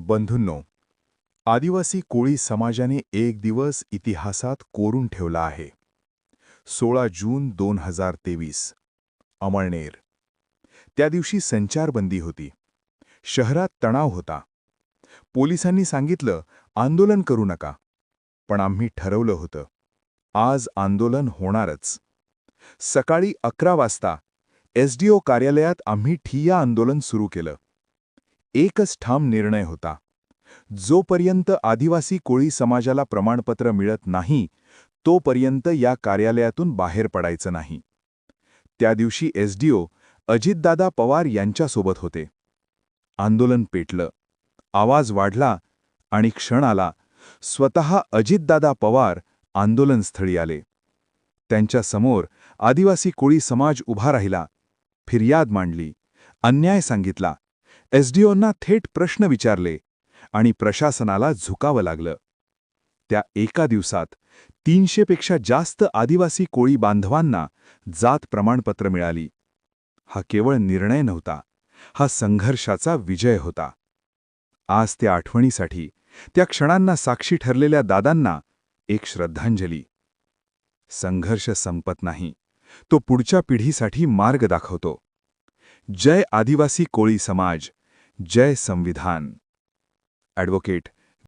बंधूंनो आदिवासी कोळी समाजाने एक दिवस इतिहासात कोरून ठेवला आहे. सोळा जून दोन हजार तेवीस अमळनेर. त्या दिवशी संचारबंदी होती. शहरात तणाव होता. पोलिसांनी सांगितलं आंदोलन करू नका. पण आम्ही ठरवलं होतं. आज आंदोलन होणारच. सकाळी अकरा वाजता एसडीओ कार्यालयात आम्ही ठिय्या आंदोलन सुरू केलं. एकच ठाम निर्णय होता. जोपर्यंत आदिवासी कोळी समाजाला प्रमाणपत्र मिळत नाही तोपर्यंत या कार्यालयातून बाहेर पडायचं नाही. त्या दिवशी एसडीओ अजितदादा पवार यांच्यासोबत होते. आंदोलन पेटलं. आवाज वाढला आणि क्षण आला. स्वतः अजितदादा पवार आंदोलनस्थळी आले. त्यांच्यासमोर आदिवासी कोळी समाज उभा राहिला. फिर्याद मांडली. अन्याय सांगितला. एसडीओंना थेट प्रश्न विचारले आणि प्रशासनाला झुकावं लागलं. त्या एका दिवसात तीनशेपेक्षा जास्त आदिवासी कोळी बांधवांना जात प्रमाणपत्र मिळाली. हा केवळ निर्णय नव्हता हा संघर्षाचा विजय होता. आज त्या आठवणीसाठी त्या क्षणांना साक्षी ठरलेल्या दादांना एक श्रद्धांजली. संघर्ष संपत नाही तो पुढच्या पिढीसाठी मार्ग दाखवतो. जय आदिवासी कोळी समाज जय संविधान. ॲडव्होकेट